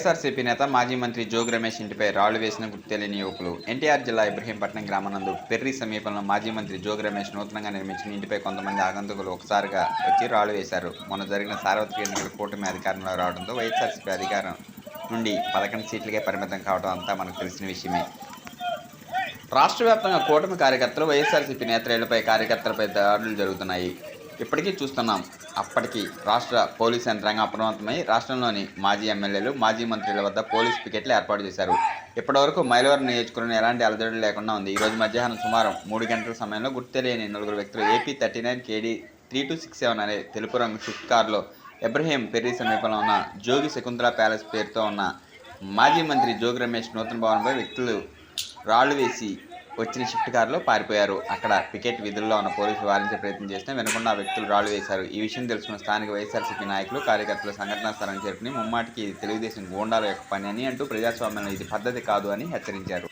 వైఎస్ఆర్సీపీ నేత మాజీ మంత్రి జోగి రమేష్ ఇంటిపై రాళ్ళు వేసిన గుర్తు తెలియని యువకులు. ఎన్టీఆర్ జిల్లా ఇబ్రహీంపట్నం గ్రామనందు పెర్రి సమీపంలో మాజీ మంత్రి జోగి రమేష్ నూతనంగా నిర్మించిన ఇంటిపై కొంతమంది ఆగంతుకులు ఒకసారిగా వచ్చి రాళ్ళు వేశారు. మొన్న జరిగిన సార్వత్రిక ఎన్నికల కూటమి అధికారంలో రావడంతో వైఎస్ఆర్సీపీ అధికారం నుండి పదకొండు సీట్లకే పరిమితం కావడం అంతా మనకు తెలిసిన విషయమే. రాష్ట్ర వ్యాప్తంగా కూటమి కార్యకర్తలు వైఎస్ఆర్సీపీ నేతలపై కార్యకర్తలపై దాడులు జరుగుతున్నాయి. ఇప్పటికీ చూస్తున్నాం. అప్పటికి రాష్ట్ర పోలీస్ యంత్రాంగం అప్రమత్తమై రాష్ట్రంలోని మాజీ ఎమ్మెల్యేలు మాజీ మంత్రుల వద్ద పోలీస్ పికెట్లు ఏర్పాటు చేశారు. ఇప్పటివరకు మైలవరం నియోజకవర్గం ఎలాంటి అలజడి లేకుండా ఉంది. ఈరోజు మధ్యాహ్నం సుమారు మూడు గంటల సమయంలో గుర్తు తెలియని నలుగురు వ్యక్తులు AP thirty nine KD three two six seven అనే తెలుపు రంగు స్విఫ్ట్ కారులో ఇబ్రహీం పెర్రీ సమీపంలో ఉన్న జోగి శకుంతల ప్యాలెస్ పేరుతో ఉన్న మాజీ మంత్రి జోగి రమేష్ నూతన భవన్పై వ్యక్తులు రాళ్ళు వేసి వచ్చిన షిఫ్ట్ కారులో పారిపోయారు. అక్కడ పికెట్ విధుల్లో ఉన్న పోలీసులు వారించే ప్రయత్నం చేస్తే వెనుకున్న వ్యక్తులు రాళ్ళు వేశారు. ఈ విషయం తెలుసుకున్న స్థానిక వైఎస్ఆర్సీపీ నాయకులు కార్యకర్తలు సంఘటనా స్థలాన్ని చేరుకుని ముమ్మాటికి ఇది తెలుగుదేశం గోండాల యొక్క పని అని అంటూ ప్రజాస్వామ్యంలో ఇది పద్ధతి కాదు అని హెచ్చరించారు.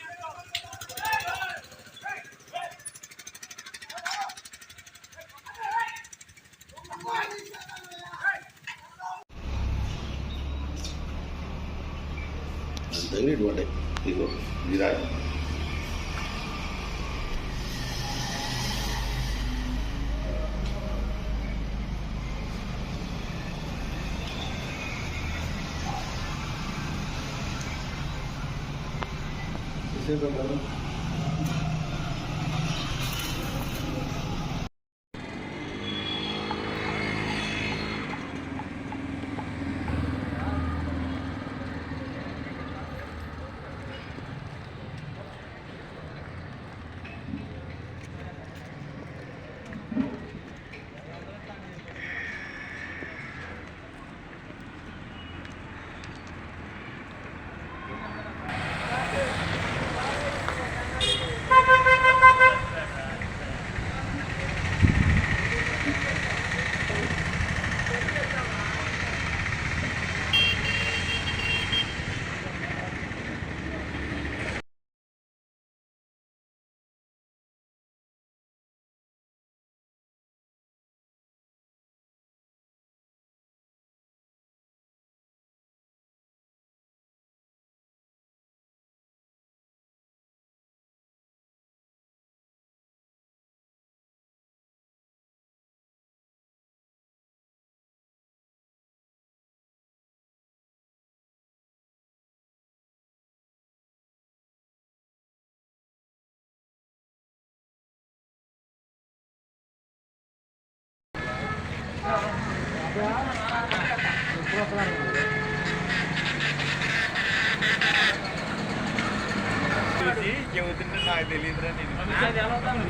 అంతగా ఇటువంటి ఇదిగో ఇదా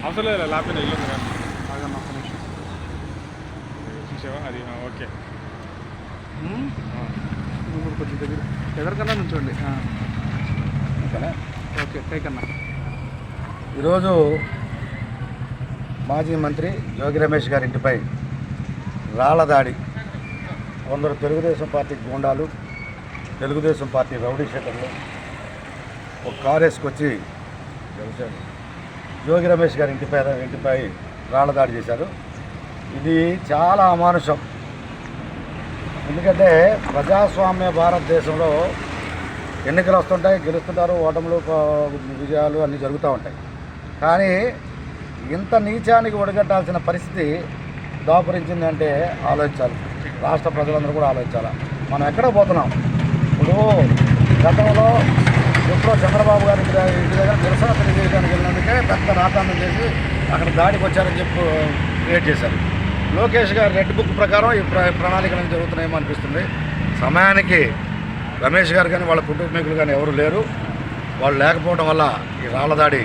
అవసరం లేదు కానీ ఒక్క నిమిషం. చూసావా? అది ఓకే. నువ్వు కొంచెం దగ్గర ఎదరికన్నా నుంచోండి. ఓకే టేక్ అన్న. ఈరోజు మాజీ మంత్రి యోగి రమేష్ గారి ఇంటిపై రాళ్ళ దాడి. కొందరు తెలుగుదేశం పార్టీ గూండాలు తెలుగుదేశం పార్టీ రౌడీ షేటర్లు ఒక కారు వేసుకొచ్చి యోగి రమేష్ గారి ఇంటిపై ఇంటిపై రాళ్ళదాడి చేశారు. ఇది చాలా అమానుషం. ఎందుకంటే ప్రజాస్వామ్య భారతదేశంలో ఎన్నికలు వస్తుంటాయి గెలుస్తుంటారు ఓటములు విజయాలు అన్నీ జరుగుతూ ఉంటాయి. కానీ ఇంత నీచానికి ఒడిగట్టాల్సిన పరిస్థితి దాపురించిందంటే ఆలోచించాలి. రాష్ట్ర ప్రజలందరూ కూడా ఆలోచించాలి? మనం ఎక్కడ పోతున్నాం? ఇప్పుడు గతంలో ఎప్పుడో చంద్రబాబు గారి ఇంటి దగ్గర నిరసన తెలియజేయడానికి వెళ్ళినందుకే పెద్ద రాతాంతం చేసి అక్కడ దాడికి వచ్చారని చెప్పి క్రియేట్ చేశారు. లోకేష్ గారి రెడ్ బుక్ ప్రకారం ఈ ప్ర ప్రణాళికలు జరుగుతున్నాయేమో అనిపిస్తుంది. సమయానికి రమేష్ గారు కానీ వాళ్ళ కుటుంబీకులు కానీ ఎవరు లేరు. వాళ్ళు లేకపోవడం వల్ల ఈ రాళ్ళ దాడి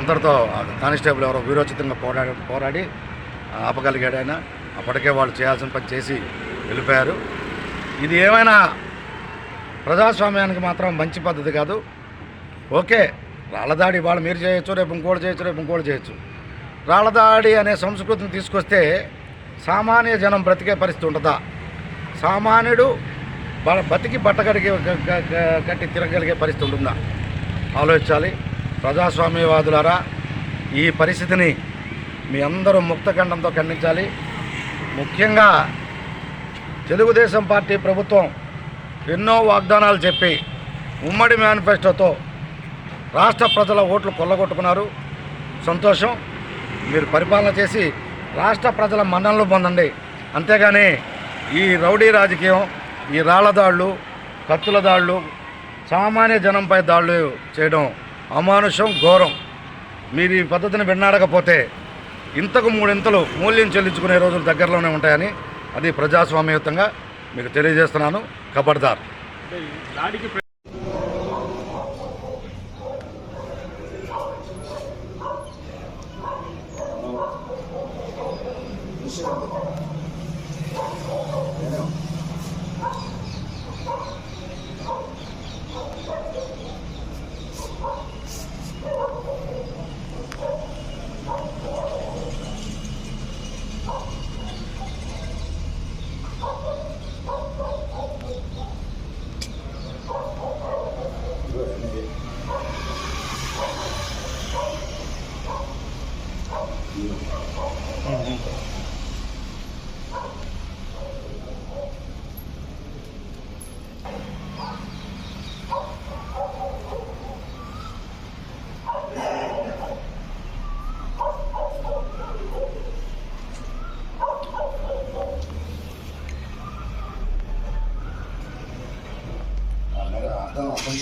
అందరితో కానిస్టేబుల్ ఎవరో వీరోచితంగా పోరాడి పోరాడి ఆపగలిగాడు ఆయన. అప్పటికే వాళ్ళు చేయాల్సిన పని చేసి వెళ్ళిపోయారు. ఇది ఏమైనా ప్రజాస్వామ్యానికి మాత్రం మంచి పద్ధతి కాదు. ఓకే రాళ్ళదాడి వాళ్ళు మీరు చేయొచ్చు రేపు ఇంకోటి చేయొచ్చు రేపు ఇంకోటి చేయొచ్చు. రాళ్ళదాడి అనే సంస్కృతిని తీసుకొస్తే సామాన్య జనం బ్రతికే పరిస్థితి ఉంటుందా? సామాన్యుడు బ- బతికి బట్టగడిగే కట్టి తిరగలిగే పరిస్థితి ఉంటుందా? ఆలోచించాలి. ప్రజాస్వామ్యవాదులారా ఈ పరిస్థితిని మీ అందరూ ముక్తఖండంతో ఖండించాలి. ముఖ్యంగా తెలుగుదేశం పార్టీ ప్రభుత్వం ఎన్నో వాగ్దానాలు చెప్పి ఉమ్మడి మేనిఫెస్టోతో రాష్ట్ర ప్రజల ఓట్లు కొల్లగొట్టుకున్నారు. సంతోషం. మీరు పరిపాలన చేసి రాష్ట్ర ప్రజల మన్ననలు పొందండి. అంతేగాని ఈ రౌడీ రాజకీయం ఈ రాళ్ళ దాళ్ళు కత్తుల దాళ్ళు సామాన్య జనంపై దాడులు చేయడం అమానుషం ఘోరం. మీరు ఈ పద్ధతిని విన్నాడకపోతే ఇంతకు మూడింతలు మూల్యం చెల్లించుకునే రోజులు దగ్గరలోనే ఉంటాయని అది ప్రజాస్వామ్యయుతంగా మీకు తెలియజేస్తున్నాను. కబడ్దార్ అంటే ఈ దాడికి ప్ర- అర్థం అర్థం